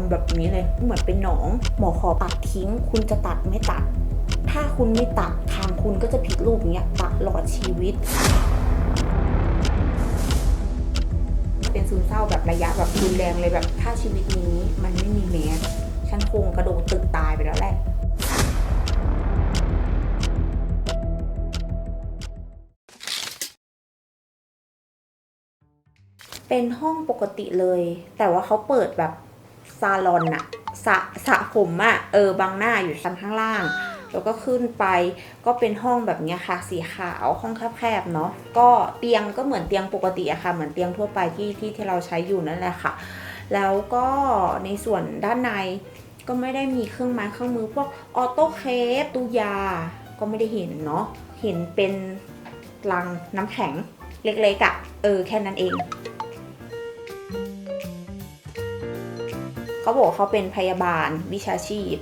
มแบบนี้เลย เหมือนเป็นหนอง หมอขอตัดทิ้ง คุณจะตัดไม่ตัด ถ้าคุณไม่ตัดทางคุณก็จะผิดรูปเงี้ยตลอดชีวิต เป็นซึมเศร้าแบบระยะแบบรุนแรงเลยแบบถ้าชีวิตนี้มันไม่มีแมสฉันคงกระโดดตึกตายไปแล้วแหละเป็นห้องปกติเลย แต่ว่าเขาเปิดแบบ ซาลอนอะสะสะผมอะเออบางหน้าอยู่ชั้นข้างล่าง แล้วก็ขึ้นไปก็เป็นห้องแบบนี้ค่ะ สีขาวห้องแคบๆเนาะก็เตียงก็เหมือนเตียงปกติอะค่ะ เหมือนเตียงทั่วไปที่ที่ที่เราใช้อยู่นั่นแหละค่ะ แล้วก็ในส่วนด้านในก็ไม่ได้มีเครื่องไม้เครื่องมือพวกออโต้เคฟตู้ยา ก็ไม่ได้เห็นเนาะเห็นเป็นลังน้ำแข็งเล็กๆอะเออ แค่นั้นเอง เขาบอกเขาเป็นพยาบาลวิชาชีพ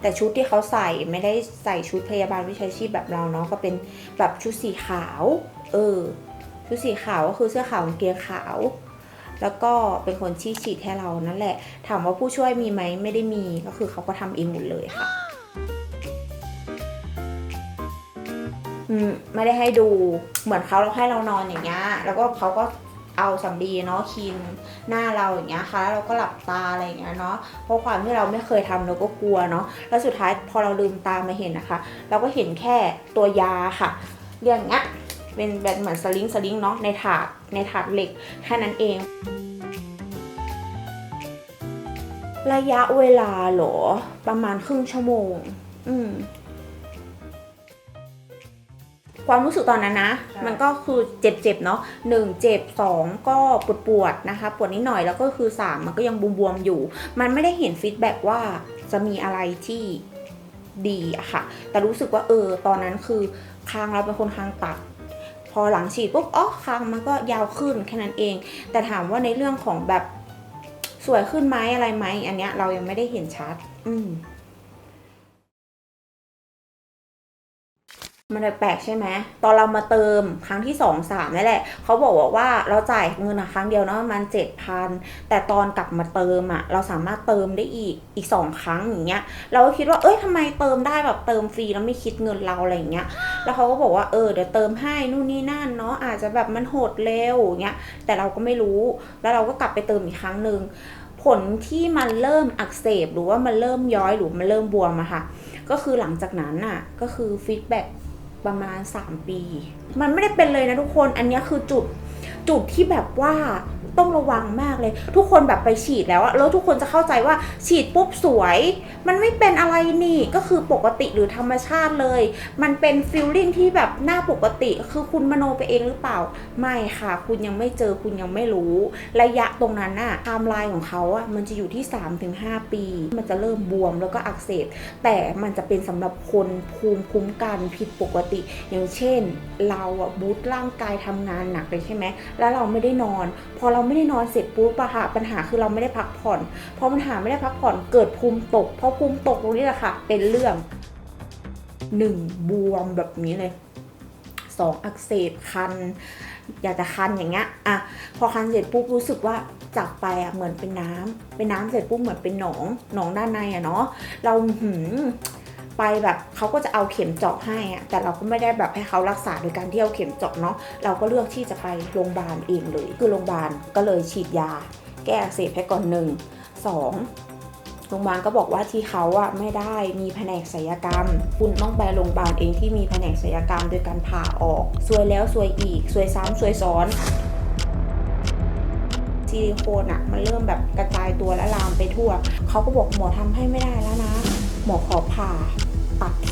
แต่ชุดที่เขาใส่ไม่ได้ใส่ชุดพยาบาลวิชาชีพแบบเราเนาะก็เป็นแบบชุดสีขาว เออ ชุดสีขาวก็คือเสื้อขาวกางเกงขาว แล้วก็เป็นคนชี้ฉีดให้เรานั่นแหละ ถามว่าผู้ช่วยมีไหมไม่ได้มีก็คือเขาก็ทำเองหมดเลยค่ะอืมไม่ได้ให้ดูเหมือนเขาเราให้เรานอนอย่างเงี้ยแล้วก็เขาก็ เอาสำลีเนาะครีมหน้าเราอย่างเงี้ยค่ะแล้วเราก็หลับตาอะไรอย่างเงี้ยเนาะเพราะความที่เราไม่เคยทำเราก็กลัวเนาะแล้วสุดท้ายพอเราลืมตามาเห็นนะคะ เราก็เห็นแค่ตัวยาค่ะเรียกองเงี้ยเป็นแบบเหมือนสลิงสลิงเนาะในถาดในถาดเหล็กแค่นั้นเองระยะเวลาหรอ ประมาณครึ่งชั่วโมง อืม ความรู้สึกตอนนั้นนะค่ะมันก็คือเจ็บๆเนาะหนึ่งเจ็บสองก็ปวดปวดๆนะคะ ปวดนิดหน่อยแล้วก็คือสามมันก็ยังบวมๆอยู่ มันไม่ได้เห็นฟีดแบ็กว่าจะมีอะไรที่ดีอะค่ะ แต่รู้สึกว่าเออ ตอนนั้นคือคางเราเป็นคนคางตัด พอหลังฉีดปุ๊บอ๋อคางมันก็ยาวขึ้นแค่นั้นเอง แต่ถามว่าในเรื่องของแบบสวยขึ้นไหมอะไรไหมอันเนี้ยเรายังไม่ได้เห็นชัด อืม มันแปลกใช่ไหมตอนเรามาเติมครั้งที่สองสามนี่แหละเขาบอกว่าว่าเราจ่ายเงินครั้งเดียวเนาะมันเจ็ดพันแต่ตอนกลับมาเติมอะเราสามารถเติมได้อีกอีกสองครั้งอย่างเงี้ยเราก็คิดว่าเอ้ยทำไมเติมได้แบบเติมฟรีแล้วไม่คิดเงินเราอะไรอย่างเงี้ยแล้วเขาก็บอกว่าเออเดี๋ยวเติมให้นู่นนี่นั่นเนาะอาจจะแบบมันโหดเร็วอย่างเงี้ยแต่เราก็ไม่รู้แล้วเราก็กลับไปเติมอีกครั้งหนึ่งผลที่มันเริ่มอักเสบหรือว่ามันเริ่มย้อยหรือมันเริ่มบวมอะค่ะก็คือหลังจากนั้นน่ะก็คือฟีดแบ็ก ประมาณ 3 ปี มันไม่ได้เป็นเลยนะทุกคน อันนี้คือจุด จุดที่แบบว่าต้องระวังมากเลย ทุกคนแบบไปฉีดแล้วอะแล้วทุกคนจะเข้าใจว่าฉีดปุ๊บสวย มันไม่เป็นอะไรนี่ก็คือปกติหรือธรรมชาติเลย มันเป็นฟิลลิ่งที่แบบหน้าปกติคือคุณมโนไปเองหรือเปล่า ไม่ค่ะ คุณยังไม่เจอคุณยังไม่รู้ ระยะตรงนั้นน่ะไทม์ไลน์ของเขาอะมันจะอยู่ที่ 3-5 ปี มันจะเริ่มบวมแล้วก็อักเสบแต่มันจะเป็นสำหรับคนภูมิคุ้มกันผิดปกติ อย่างเช่น เราอะบูตร่างกายทำงานหนักเลยใช่ไหมแล้วเราไม่ได้นอน พอเราไม่ได้นอนเสร็จปุ๊บอะค่ะปัญหาคือเราไม่ได้พักผ่อนพอปัญหาไม่ได้พักผ่อนเกิดภูมิตก เพอภูมิตกตรงนี้แหละค่ะ เป็นเรื่องหนึ่งบวมแบบนี้เลยสองอักเสบคัน อยากจะคันอย่างเงี้ยอะพอคันเสร็จปุ๊บรู้สึกว่าจับไปอะเหมือนเป็นน้ำเป็นน้ำเสร็จปุ๊บเหมือนเป็นหนองหนองด้านในอะเนาะเราหืม ไปแบบเขาก็จะเอาเข็มเจาะให้อะแต่เราก็ไม่ได้แบบให้เขารักษาโดยการที่เอาเข็มเจาะเนาะเราก็เลือกที่จะไปโรงพยาบาลเองเลย คือโรงพยาบาลก็เลยฉีดยา แก้อักเสบให้ก่อนหนึ่งสองโรงพยาบาลก็บอกว่าที่เขาอะไม่ได้มีแผนกศัลยกรรม คุณต้องไปโรงพยาบาลเองที่มีแผนกศัลยกรรมโดยการผ่าออกซวยแล้วซวยอีกซวยซ้ำซวยซ้อนซิลิโคนอะมันเริ่มแบบกระจายตัวและลามไปทั่ว เขาก็บอกหมอทำให้ไม่ได้แล้วนะ หมอขอผ่า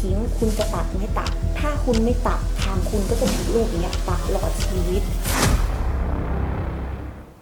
ทิ้ง คุณจะตัดไม่ตัด ถ้าคุณไม่ตัดทางคุณก็จะผิดลูกอย่างเงี้ยตลอดชีวิต